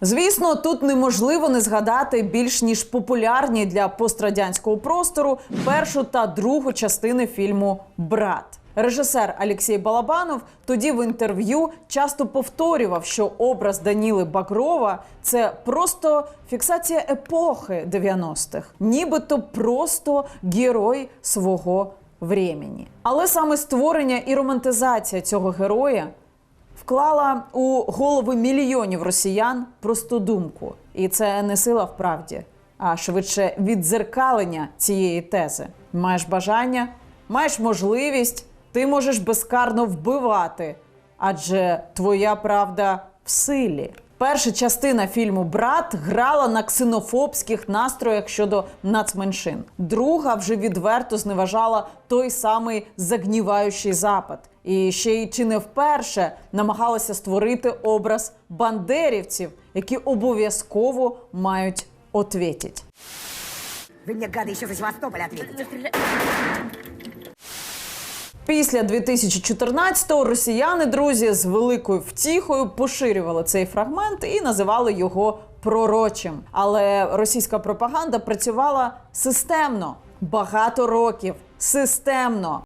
Звісно, тут неможливо не згадати більш ніж популярні для пострадянського простору першу та другу частини фільму Брат. Режисер Алексій Балабанов тоді в інтерв'ю часто повторював, що образ Даніли Багрова це просто фіксація епохи 90-х, нібито просто герой свого времени. Але саме створення і романтизація цього героя вклала у голови мільйонів росіян просту думку. І це не сила в правді, а швидше віддзеркалення цієї тези. Маєш бажання, маєш можливість, ти можеш безкарно вбивати, адже твоя правда в силі. Перша частина фільму Брат грала на ксенофобських настроях щодо нацменшин. Друга вже відверто зневажала той самий загніваючий запад. І ще й чи не вперше намагалася створити образ бандерівців, які обов'язково мають ответить. Вы мне, гады, еще за Севастополь ответите. Після 2014-го росіяни, друзі, з великою втіхою поширювали цей фрагмент і називали його пророчим. Але російська пропаганда працювала системно багато років. Системно